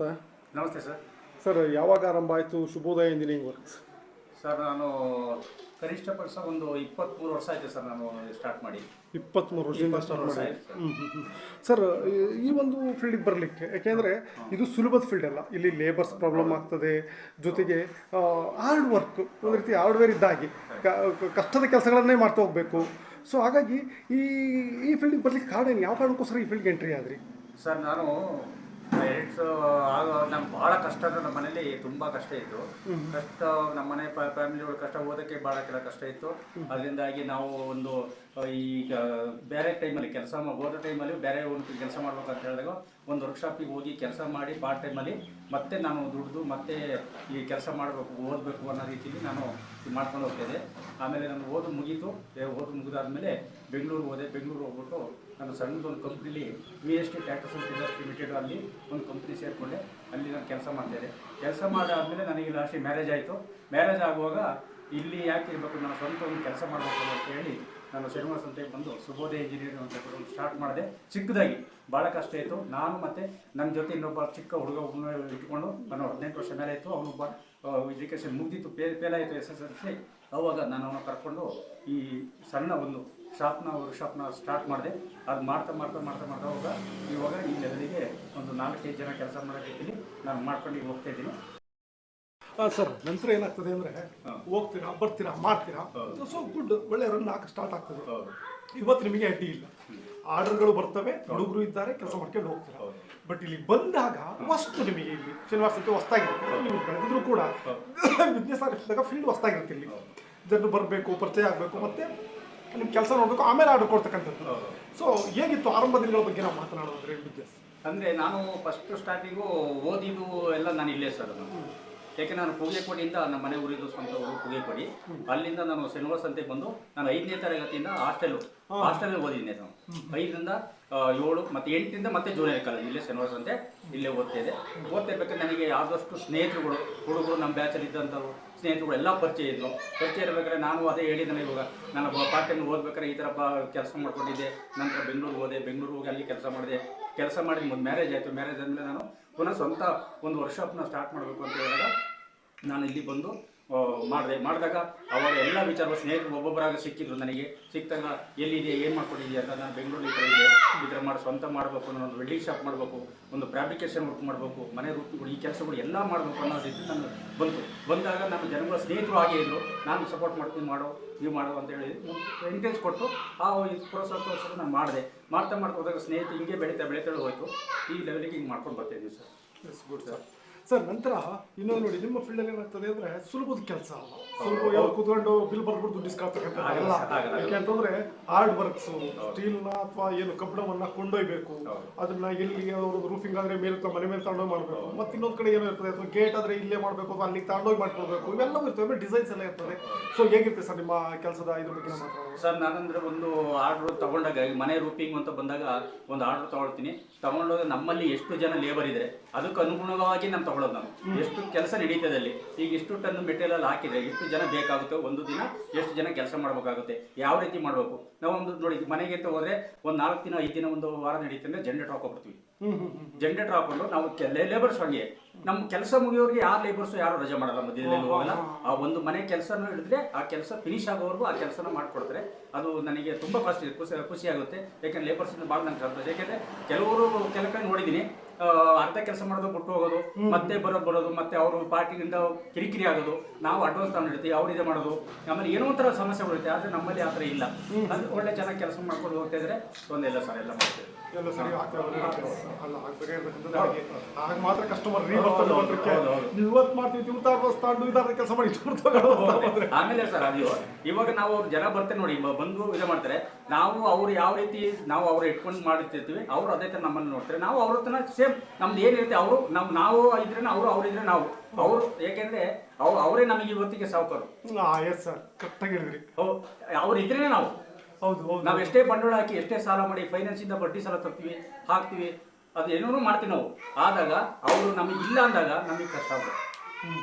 ನಮಸ್ತೆ. Sir. Sir ಯಾವಾಗ ಆರಂಭ ಆಯಿತು? ಶುಭೋದಯ ಇಂಜಿನಿಯರಿಂಗ್ ವರ್ಕ್ಸ್ ಸರ್ ನಾನು ಕನಿಷ್ಠ ಪಕ್ಷ ಒಂದು ಇಪ್ಪತ್ತ್ಮೂರು ವರ್ಷ ಆಯಿತು ಸರ್ ನಾನು ಸ್ಟಾರ್ಟ್ ಮಾಡಿ. ಇಪ್ಪತ್ತ್ಮೂರು ವರ್ಷದಿಂದ ಸ್ಟಾರ್ಟ್ ವರ್ಷ ಮಾಡಿ ಸರ್. ಈ- ಒಂದು ಫೀಲ್ಡಿಗೆ ಬರಲಿಕ್ಕೆ ಯಾಕೆಂದರೆ ಇದು ಸುಲಭದ ಫೀಲ್ಡ್ ಅಲ್ಲ. ಇಲ್ಲಿ ಲೇಬರ್ಸ್ ಪ್ರಾಬ್ಲಮ್ ಆಗ್ತದೆ ಜೊತೆಗೆ ಹಾರ್ಡ್ ವರ್ಕ್ ಒಂದು ರೀತಿ ಹಾರ್ಡ್ವೇರ್ ಇದ್ದಾಗಿ ಕಷ್ಟದ ಕೆಲಸಗಳನ್ನೇ ಮಾಡ್ತಾ ಹೋಗಬೇಕು. ಸೊ ಹಾಗಾಗಿ ಈ ಈ ಫೀಲ್ಡಿಗೆ ಬರಲಿಕ್ಕೆ ಕಾರಣ ಏನು? ಯಾವ ಕಾರಣಕ್ಕೋಸ್ಕರ ಈ ಫೀಲ್ಡ್ಗೆ ಎಂಟ್ರಿ ಆದ್ರಿ? ಸರ್ ನಾನು ಪೇರೆಂಟ್ಸ್ ಆಗ ನಮ್ಗೆ ಭಾಳ ಕಷ್ಟ ಅಂದ್ರೆ ನಮ್ಮ ಮನೇಲಿ ತುಂಬ ಕಷ್ಟ ಇತ್ತು. ಕಷ್ಟ ನಮ್ಮ ಮನೆ ಫ್ಯಾಮಿಲಿ ಒಳಗೆ ಕಷ್ಟ ಓದೋಕ್ಕೆ ಭಾಳ ಕೆಲ ಕಷ್ಟ ಇತ್ತು. ಅದರಿಂದಾಗಿ ನಾವು ಒಂದು ಈಗ ಬೇರೆ ಟೈಮಲ್ಲಿ ಕೆಲಸ ಓದೋ ಟೈಮಲ್ಲಿ ಬೇರೆ ಒಂದು ಕೆಲಸ ಮಾಡ್ಬೇಕು ಅಂತ ಹೇಳಿದಾಗ ಒಂದು ವರ್ಕ್ಶಾಪಿಗೆ ಹೋಗಿ ಕೆಲಸ ಮಾಡಿ ಪಾರ್ಟ್ ಟೈಮಲ್ಲಿ ಮತ್ತೆ ನಾನು ದುಡ್ದು ಮತ್ತೆ ಈ ಕೆಲಸ ಮಾಡಬೇಕು ಓದಬೇಕು ಅನ್ನೋ ರೀತಿಯಲ್ಲಿ ನಾನು ಇದು ಮಾಡ್ಕೊಂಡು ಹೋಗ್ತಿದ್ದೆ. ಆಮೇಲೆ ನಾನು ಓದು ಮುಗೀತು. ಓದು ಮುಗಿದಾದ್ಮೇಲೆ ಬೆಂಗಳೂರು ಹೋದೆ. ಬೆಂಗಳೂರು ಹೋಗ್ಬಿಟ್ಟು ನಾನು ಸಣ್ಣದೊಂದು ಕಂಪ್ನಿಲಿ V S T tractors industry limited ಅಲ್ಲಿ ಒಂದು ಕಂಪ್ನಿ ಸೇರಿಕೊಂಡೆ, ಅಲ್ಲಿ ನಾನು ಕೆಲಸ ಮಾಡ್ತಾಯಿದ್ದೆ ಕೆಲಸ ಮಾಡಾದಮೇಲೆ ನನಗೆ ಲಾಸ್ಟಿಗೆ ಮ್ಯಾರೇಜ್ ಆಯಿತು. ಮ್ಯಾರೇಜ್ ಆಗುವಾಗ ಇಲ್ಲಿ ಯಾಕೆ ಇರಬೇಕು ನಾನು ಸ್ವಂತ ಒಂದು ಕೆಲಸ ಮಾಡಬೇಕು ಅಂತ ಹೇಳಿ ನಾನು ಶನಿವಾರ ಸಂತೆಗೆ ಬಂದು ಸುಬೋಧ ಇಂಜಿನಿಯರಿಂಗ್ ಅಂತ ಒಂದು ಸ್ಟಾರ್ಟ್ ಮಾಡಿದೆ. ಚಿಕ್ಕದಾಗಿ. ಭಾಳ ಕಷ್ಟ ಇತ್ತು. ನಾನು ಮತ್ತು ನನ್ನ ಜೊತೆ ಇನ್ನೊಬ್ಬ ಚಿಕ್ಕ ಹುಡುಗ ಇಟ್ಕೊಂಡು, ನಾನು ಹದಿನೆಂಟು ವರ್ಷ ಮೇಲೆ ಆಯಿತು ಅವನೊಬ್ಬ ಎಜುಕೇಷನ್ ಮುಗಿದಿತ್ತು. ಪೇ, ಪೇಲಾಯಿತು ಎಸ್ ಎಸ್ ಎಲ್ ಸಿ ಅವಾಗ ನಾನು ಅವನ ಕರ್ಕೊಂಡು ಈ ಸಣ್ಣ ಒಂದು ಶಾಪ್ನ ವರ್ಕ್ಶಾಪ್ನ ಸ್ಟಾರ್ಟ್ ಮಾಡಿದೆ. ಅದು ಮಾಡ್ತಾ ಮಾಡ್ತಾ ಮಾಡ್ತಾ ಮಾಡ್ತಾ ಹೋಗ ಇವಾಗ ಈ ಲೆವೆಲಿಗೆ ಒಂದು ನಾಲ್ಕೈದು ಜನ ಕೆಲಸ ಮಾಡೋಕ್ಕಿದ್ದೀನಿ ನಾನು ಮಾಡ್ಕೊಂಡು ಈಗ ಹೋಗ್ತಾ ಇದ್ದೀನಿ. ಹಾಂ ಸರ್ ನಂತರ ಏನಾಗ್ತದೆ ಅಂದರೆ ಹೋಗ್ತೀರಾ ಬರ್ತೀರಾ ಮಾಡ್ತೀರಾ? ಸೊ ಗುಡ್ ಒಳ್ಳೆ ರನ್ ಹಾಕಿ ಸ್ಟಾರ್ಟ್ ಆಗ್ತದೆ. ಇವತ್ತು ನಿಮಗೆ ಅಡ್ಡಿ ಇಲ್ಲ. ಆರ್ಡರ್ಗಳು ಬರ್ತವೆ ಹುಡುಗರು ಇದ್ದಾರೆ ಕೆಲಸ ಮಾಡ್ಕೊಂಡು ಹೋಗ್ತಾರೆ? ಬಟ್ ಇಲ್ಲಿ ಬಂದಾಗ ವಸ್ತು ನಿಮಗೆ ಇಲ್ಲಿ ಶನಿವಾರಕ್ಕೆ ಸಂತೆ ಹೊಸ್ತಾಗಿರುತ್ತೆ. ನೀವು ಬೆಳೆದಿದ್ರು ಕೂಡ ಬಿಸ್ನೆಸ್ ಆಗಿದ್ದಾಗ ಫೀಲ್ಡ್ ಹೊಸ್ತಾಗಿರುತ್ತೆ ಇಲ್ಲಿ. ಜನರು ಬರಬೇಕು ಪರಿಚಯ ಆಗಬೇಕು ಮತ್ತೆ ನಿಮ್ಮ ಕೆಲಸ ನೋಡಬೇಕು ಆಮೇಲೆ ಆರ್ಡರ್ ಕೊಡ್ತಕ್ಕಂಥದ್ದು. ಸೊ ಹೇಗಿತ್ತು ಆರಂಭ ದಿನಗಳ ಬಗ್ಗೆ ನಾವು ಮಾತನಾಡೋದ್ರೆ ಬಿಸ್ನೆಸ್ ಅಂದರೆ ನಾನು ಫಸ್ಟ್ ಸ್ಟಾರ್ಟಿಂಗು ಓದಿದ್ದು ಎಲ್ಲ ನಾನು ಇಲ್ಲೇ ಸರ್ ನಾನು ಯಾಕೆ ನಾನು ಪುಗೇಕೋಡಿಯಿಂದ ನಮ್ಮ ಮನೆ ಊರಿದ್ದು ಸ್ವಂತ ಊರು ಪುಗೇಕೋಡಿ ಅಲ್ಲಿಂದ ನಾನು ಶನಿವಾರ ಸಂತೆ ಬಂದು ನಾನು ಐದನೇ ತರಗತಿಯಿಂದ ಹಾಸ್ಟೆಲ್ ಹಾಸ್ಟೆಲ್ ಓದಿದ್ದೀನಿ ನಾನು. ಐದರಿಂದ ಏಳು ಮತ್ತು ಎಂಟಿಂದ ಮತ್ತೆ ಜೂನಿಯರ್ ಕಾಲೇಜ್ ಇಲ್ಲೇ ಶನಿವಾರ ಸಂತೆ ಇಲ್ಲೇ ಓದ್ತಾ ಇದೆ. ಓದ್ತಾ ನನಗೆ ಆದಷ್ಟು ಸ್ನೇಹಿತರುಗಳು, ಹುಡುಗರು ನಮ್ಮ ಬ್ಯಾಚಲ್ಲಿ ಇದ್ದಂಥವ್ರು, ಸ್ನೇಹಿತರುಗಳು ಎಲ್ಲ ಪರಿಚಯ ಇದ್ದರು ಪರಿಚಯ ಇರಬೇಕಾದ್ರೆ ನಾನು ಅದೇ ಹೇಳಿದ್ದೇನೆ ಇವಾಗ. ನಾನು ಪಾರ್ಟ್ ಟೈಮ್ ಓದ್ಬೇಕಾದ್ರೆ ಈ ಥರ ಕೆಲಸ ಮಾಡ್ಕೊಂಡಿದ್ದೆ. ನಂತರ ಬೆಂಗಳೂರಿಗೆ ಹೋದೆ. ಬೆಂಗಳೂರು ಹೋಗಿ ಅಲ್ಲಿ ಕೆಲಸ ಮಾಡಿದೆ. ಕೆಲಸ ಮಾಡಿ ಒಂದು ಮ್ಯಾರೇಜ್ ಆಯಿತು. ಮ್ಯಾರೇಜ್ ಆದಮೇಲೆ ನಾನು ಪುನಃ ಸ್ವಂತ ಒಂದು ವರ್ಕ್ಶಾಪ್ನ ಸ್ಟಾರ್ಟ್ ಮಾಡಬೇಕು ಅಂತ ಹೇಳಿದಾಗ ನಾನು ಇಲ್ಲಿ ಬಂದು ಮಾಡಿದೆ ಮಾಡಿದಾಗ ಅವರ ಎಲ್ಲ ವಿಚಾರಗಳು ಸ್ನೇಹಿತರು ಒಬ್ಬೊಬ್ಬರಾಗ ಸಿಕ್ಕಿದ್ರು ನನಗೆ. ಸಿಕ್ಕಿದಾಗ ಎಲ್ಲಿದೆ, ಏನು ಮಾಡ್ಕೊಂಡಿದ್ಯಾ ಅಂತ ನಾನು ಬೆಂಗಳೂರು ಈ ಥರ ಇದೆ, ಈ ಥರ ಮಾಡಿ, ಸ್ವಂತ ಮಾಡಬೇಕು ನಾನು ಒಂದು ವೆಲ್ಡಿಂಗ್ ಶಾಪ್ ಮಾಡಬೇಕು, ಒಂದು ಫ್ಯಾಬ್ರಿಕೇಷನ್ ವರ್ಕ್ ಮಾಡಬೇಕು, ಮನೆ ರೂಪಗಳು ಈ ಕೆಲಸಗಳು ಎಲ್ಲ ಮಾಡಬೇಕು ಅನ್ನೋ ರೀತಿ ನಾನು ಬಂತು. ಬಂದಾಗ ನಮ್ಮ ಜನಗಳ ಸ್ನೇಹಿತರು ಹಾಗೆ ಇದ್ದರು ನಾನು ಸಪೋರ್ಟ್ ಮಾಡ್ತೀನಿ, ಮಾಡೋ, ನೀವು ಮಾಡೋ ಅಂತ ಹೇಳಿ ಎಂಕರೇಜ್ ಕೊಟ್ಟು ಆ ಪ್ರೋತ್ಸಾಹ ನಾನು ಮಾಡಿದೆ. ಮಾಡ್ತಾ ಮಾಡ್ತಾ ಹೋದಾಗ ಸ್ನೇಹಿತ ಹಿಂಗೆ ಬೆಳೀತಾ ಬೆಳೀತಾ ಹೋಯಿತು. ಈ ಲೆವೆಲಿಗೆ ಹಿಂಗೆ ಮಾಡ್ಕೊಂಡು ಬರ್ತಿದ್ವಿ sir. Yes good sir sir ನಂತರ ಇನ್ನೊಂದು ನೋಡಿ ನಿಮ್ಮ ಫೀಲ್ಡ್ ಅಲ್ಲಿ ಏನಾಗ್ತದೆ ಅಂದ್ರೆ ಸುಲಭದ ಕೆಲಸ ಅಲ್ಲ. ಸುಲಭ ಯಾವ ಕೂತ್ಕೊಂಡು ಬಿಲ್ ಬರ್ಬಿಟ್ಟು ದುಡ್ಡು. ಯಾಕೆಂತಂದ್ರೆ ಹಾರ್ಡ್ ವರ್ಕ್ಸ್ ಸ್ಟೀಲ್ನ ಅಥವಾ ಏನು ಕಬ್ಬಿಣವನ್ನ ಕೊಂಡೊಯ್ಬೇಕು. ಅದನ್ನ ಎಲ್ಲಿ ರೂಫಿಂಗ್ ಆದ್ರೆ ಮೇಲೆ ಮನೆ ಮೇಲೆ ತಗೊಂಡೋಗಿ ಮಾಡಬೇಕು. ಮತ್ತೆ ಇನ್ನೊಂದು ಕಡೆ ಏನೋ ಇರ್ತದೆ ಅಥವಾ ಗೇಟ್ ಆದ್ರೆ ಇಲ್ಲೇ ಮಾಡಬೇಕು ಅಥವಾ ಅಲ್ಲಿ ತಗೊಂಡೋಗಿ ಮಾಡ್ಕೊಳ್ಬೇಕು. ಇವೆಲ್ಲವೂ ಇರ್ತವೆ ಡಿಸೈನ್ಸ್ ಎಲ್ಲ ಇರ್ತದೆ. ಸೊ ಹೇಗಿರುತ್ತೆ ಸರ್ ನಿಮ್ಮ ಕೆಲಸದ ಇದ್ರ ಬಗ್ಗೆ ಮಾತಾಡೋದು? ಸರ್ ನಾನಂದ್ರೆ ಒಂದು ಆರ್ಡರ್ ತಗೊಂಡಾಗ ಮನೆ ರೂಪಿಂಗ್ ಅಂತ ಬಂದಾಗ ಒಂದು ಆರ್ಡರ್ ತಗೊಳ್ತೀನಿ. ತಗೊಂಡೋಗ ನಮ್ಮಲ್ಲಿ ಎಷ್ಟು ಜನ ಲೇಬರ್ ಇದೆ ಅದಕ್ಕೆ ಅನುಗುಣವಾಗಿ ನಾನು ತಗೊಳ್ಳೋದು ನಾವು. ಎಷ್ಟು ಕೆಲಸ ನಡೀತದೆ ಅಲ್ಲಿ? ಈಗ ಇಷ್ಟು ಟನ್ ಮೆಟೀರಿಯಲ್ ಹಾಕಿದ್ರೆ ಎಷ್ಟು ಜನ ಬೇಕಾಗುತ್ತೆ, ಒಂದು ದಿನ ಎಷ್ಟು ಜನ ಕೆಲಸ ಮಾಡಬೇಕಾಗುತ್ತೆ, ಯಾವ ರೀತಿ ಮಾಡಬೇಕು? ನಾವು ಒಂದು ನೋಡಿ, ಮನೆಗೆ ಅಂತ ಹೋದ್ರೆ ಒಂದು ನಾಲ್ಕು ದಿನ, ಐದು ದಿನ, ಒಂದು ವಾರ ನಡೀತಂದ್ರೆ ಅಂದ್ರೆ ಹಾಕೋಬಿಡ್ತೀವಿ ಜನರೇಟರ್ ಹಾಕೊಂಡು ನಾವು ಲೇಬರ್ಸ್ ಹಂಗೆ. ನಮ್ಮ ಕೆಲಸ ಮುಗಿಯೋರಿಗೆ ಯಾರು ಲೇಬರ್ಸ್ ಯಾರು ರಜೆ ಮಾಡಲ್ಲ ಮಧ್ಯದಲ್ಲಿ ಹೋಗಲ್ಲ. ಆ ಒಂದು ಮನೆ ಕೆಲಸನ ಹಿಡಿದ್ರೆ ಆ ಕೆಲಸ ಫಿನಿಶ್ ಆಗೋವರೆಗೂ ಆ ಕೆಲಸನ ಮಾಡ್ಕೊಡ್ತಾರೆ. ಅದು ನನಗೆ ತುಂಬ ಖುಷಿ ಖುಷಿ ಖುಷಿ ಆಗುತ್ತೆ. ಯಾಕಂದ್ರೆ ಲೇಬರ್ಸಿಂದ ಭಾಳ ನನ್ ಸಂತೋಷ. ಯಾಕೆಂದ್ರೆ ಕೆಲವರು ಕೆಲವು ಕಡೆ ನೋಡಿದ್ದೀನಿ ಅರ್ಧ ಕೆಲಸ ಮಾಡೋದು ಬಿಟ್ಟು ಹೋಗೋದು ಮತ್ತೆ ಬರೋದು ಬರೋದು ಮತ್ತೆ ಅವರು ಪಾರ್ಟಿಗಿಂದ ಕಿರಿಕಿರಿ ಆಗೋದು. ನಾವು ಅಡ್ವಾನ್ಸ್ ತಗೊಂಡಿರ್ತೀವಿ ಅವ್ರು ಇದೆ ಮಾಡೋದು. ಆಮೇಲೆ ಏನೋ ಒಂಥರ ಸಮಸ್ಯೆ ಬರುತ್ತೆ ಆದರೆ ನಮ್ಮಲ್ಲಿ ಆ ಥರ ಇಲ್ಲ. ಅದು ಒಳ್ಳೆ ಚೆನ್ನಾಗಿ ಕೆಲಸ ಮಾಡ್ಕೊಂಡು ಹೋಗ್ತಾ ಇದ್ರೆ ತೊಂದರೆ ಇಲ್ಲ ಸರ್ ಎಲ್ಲ ಮಾಡ್ತೀವಿ. ಅಲ್ಲ ಹಾಗೆ ಆಗ ಮಾತ್ರ ಕಸ್ಟಮರ್ ರೀ ಬರ್ತಾರೆ. ನೀವು ಇವತ್ತು ಮಾಡ್ತೀವಿ ತಾಂಡು ಇದಾರ ಕೆಲಸ ಮಾಡಿ ಆಮೇಲೆ ಸರ್ ಅದು ಇವಾಗ ನಾವು ಅವ್ರು ಜನ ಬರ್ತೇವೆ ನೋಡಿ ಬಂದು ಇದು ಮಾಡ್ತಾರೆ. ನಾವು ಅವ್ರು ಯಾವ ರೀತಿ ನಾವು ಅವ್ರು ಇಟ್ಕೊಂಡು ಮಾಡಿರ್ತಿರ್ತೀವಿ ಅವ್ರು ಅದೇ ಥರ ನಮ್ಮನ್ನು ನೋಡ್ತಾರೆ. ನಾವು ಅವ್ರ ಹತ್ರ ಸೇಮ್ ನಮ್ದು ಏನಿರುತ್ತೆ ಅವರು ನಮ್ ನಾವು ಇದ್ರೆ ಅವರು ಅವ್ರಿದ್ರೆ ನಾವು. ಅವರು ಯಾಕೆಂದ್ರೆ ಅವ್ರು ಅವರೇ ನಮಗೆ ಇವತ್ತಿಗೆ ಸಾವುಕಾರು. ಎಸ್ ಸರ್ ಕರೆಕ್ಟಾಗಿ ಹೇಳಿದ್ರಿ. ಅವ್ರು ಇದ್ರೇನೆ ನಾವು. ಹೌದು ಹೌದು. ನಾವು ಎಷ್ಟೇ ಬಂಡವಾಳ ಹಾಕಿ ಎಷ್ಟೇ ಸಾಲ ಮಾಡಿ ಫೈನಾನ್ಸ್ ಇಂದ ಬಡ್ಡಿ ಸಾಲ ತರ್ತೀವಿ ಹಾಕ್ತೀವಿ. ಅದು ಏನೂ ಮಾಡ್ತೀವಿ ನಾವು ಆದಾಗ ಅವರು ನಮಗೆ ಇಲ್ಲ ಅಂದಾಗ ನಮಗೆ ಕಷ್ಟ ಆಗುತ್ತೆ ಹ್ಮ್.